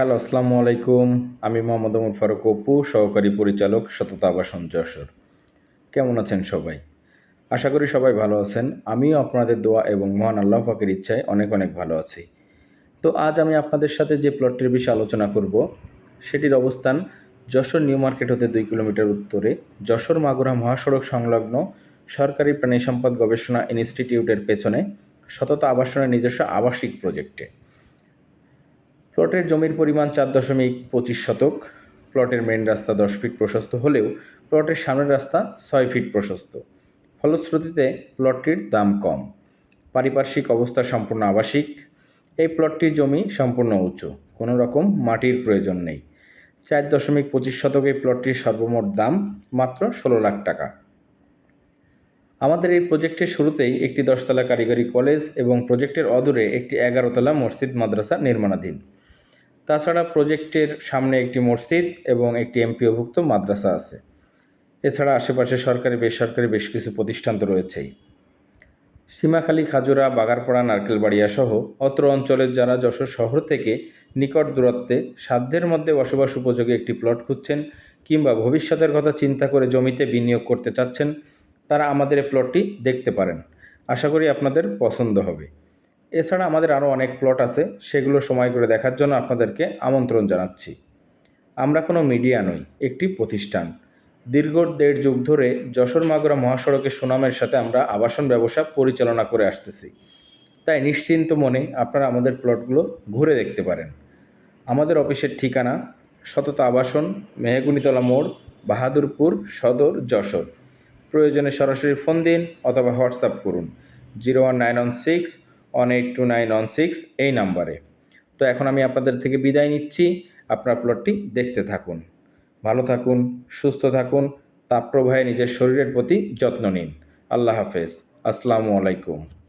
Hello, আসসালামু আলাইকুম। আমি মোহাম্মদ আমর ফারুক অপু, সহকারী পরিচালক সততা আবাসন যশোর। কেমন আছেন সবাই? আশা করি সবাই ভালো আছেন। আমিও আপনাদের দোয়া এবং মহান আল্লাহ পাকের ইচ্ছায় অনেক অনেক ভালো আছি। তো আজ আমি আপনাদের সাথে যে প্লটটির বিষয়ে আলোচনা করব, সেটির অবস্থান যশোর নিউ মার্কেট হতে দুই কিলোমিটার উত্তরে যশোর মাগুরা মহাসড়ক সংলগ্ন সরকারি প্রাণী সম্পদ গবেষণা ইনস্টিটিউটের পেছনে সততা আবাসনের নিজস্ব আবাসিক প্রজেক্টে। প্লটের জমির পরিমাণ চার দশমিক পঁচিশ শতক, প্লটের মেন রাস্তা দশ ফিট প্রশস্ত হলেও প্লটের সামনের রাস্তা ছয় ফিট প্রশস্ত। ফলশ্রুতিতে প্লটটির দাম কম। পারিপার্শ্বিক অবস্থা সম্পূর্ণ আবাসিক। এই প্লটটির জমি সম্পূর্ণ উঁচু। কোনো রকম মাটির প্রয়োজন নেই। চার দশমিক পঁচিশ শতক প্লটটির সর্বমোট দাম মাত্র ষোলো লাখ টাকা। আমাদের এই প্রজেক্টের শুরুতেই একটি দশতলা কারিগরি কলেজ এবং প্রজেক্টের অদূরে একটি এগারোতলা মসজিদ মাদ্রাসা নির্মাণাধীন। তাছাড়া প্রজেক্টের সামনে একটি মসজিদ এবং একটি এমপিওভুক্ত মাদ্রাসা আছে। এছাড়া আশেপাশে সরকারি, বেসরকারি বেশ কিছু প্রতিষ্ঠান তো রয়েছেই। সীমাখালী, খাজুরা, বাগারপাড়া, নারকেলবাড়িয়া সহ অত্র অঞ্চলের যারা যশোর শহর থেকে নিকট দূরত্বে সাধ্যের মধ্যে বসবাস উপযোগী একটি প্লট খুঁজছেন কিংবা ভবিষ্যতের কথা চিন্তা করে জমিতে বিনিয়োগ করতে চাচ্ছেন, তারা আমাদের এই প্লটটি দেখতে পারেন। আশা করি আপনাদের পছন্দ হবে। এছাড়া আমাদের আরও অনেক প্লট আছে, সেগুলো সময় করে দেখার জন্য আপনাদেরকে আমন্ত্রণ জানাচ্ছি। আমরা কোনো মিডিয়া নই, একটি প্রতিষ্ঠান। দীর্ঘ দেড় যুগ ধরে যশোর মাগুরা মহাসড়কের সুনামের সাথে আমরা আবাসন ব্যবসা পরিচালনা করে আসতেছি। তাই নিশ্চিন্ত মনে আপনারা আমাদের প্লটগুলো ঘুরে দেখতে পারেন। আমাদের অফিসের ঠিকানা, সততা আবাসন, মেহগুনিতলা মোড়, বাহাদুরপুর সদর যশোর। প্রয়োজনে সরাসরি ফোন দিন অথবা হোয়াটসঅ্যাপ করুন। Zero one nine one six one eight two nine one six এই নাম্বারে। তো এখন আমি আপনাদের থেকে বিদায় নিচ্ছি। আপনার প্লটটি দেখতে থাকুন। ভালো থাকুন, সুস্থ থাকুন তাপ প্রবাহে নিজের শরীরের প্রতি যত্ন নিন। আল্লাহ হাফেজ। আসসালামু আলাইকুম।